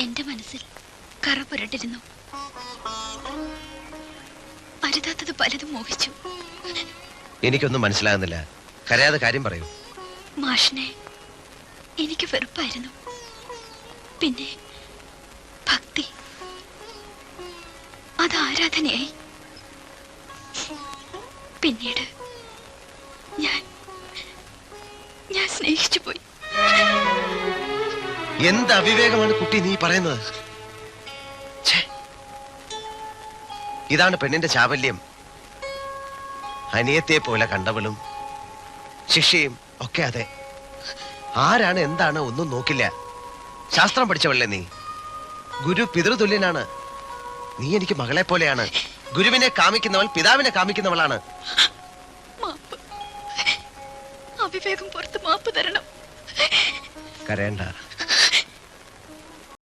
എന്റെ മനസ്സിൽ കറ പുരട്ടിരുന്നു അരുതാത്തത് പലതും മോഹിച്ചു. എനിക്കൊന്നും മനസ്സിലാകുന്നില്ല. കരയാതെ കാര്യം പറയൂ. മാഷിനെ എനിക്ക് വെറുപ്പായിരുന്നു. പിന്നെ ഭക്തി. അത് ആരാധനയായി. പിന്നീട് ഞാൻ ഞാൻ സ്നേഹിച്ചു പോയി എന്ത് അവിവേകമാണ് കുട്ടി നീ പറയുന്നത്. ഇതാണ് പെണ്ണിന്റെ ചാവല്യം. അനിയത്തെ പോലെ കണ്ടവളും ശിക്ഷയും ഒക്കെ അതെ. ആരാണ് എന്താണ് ഒന്നും നോക്കില്ല. ശാസ്ത്രം പഠിച്ചവളല്ലേ നീ? ഗുരു പിതൃതുല്യനാണ്. നീ എനിക്ക് മകളെ പോലെയാണ്. ഗുരുവിനെ കാമിക്കുന്നവൾ പിതാവിനെ കാമിക്കുന്നവളാണ്. അവിവേകം പുറത്ത് മാപ്പ് തരണം. കരയണ്ട.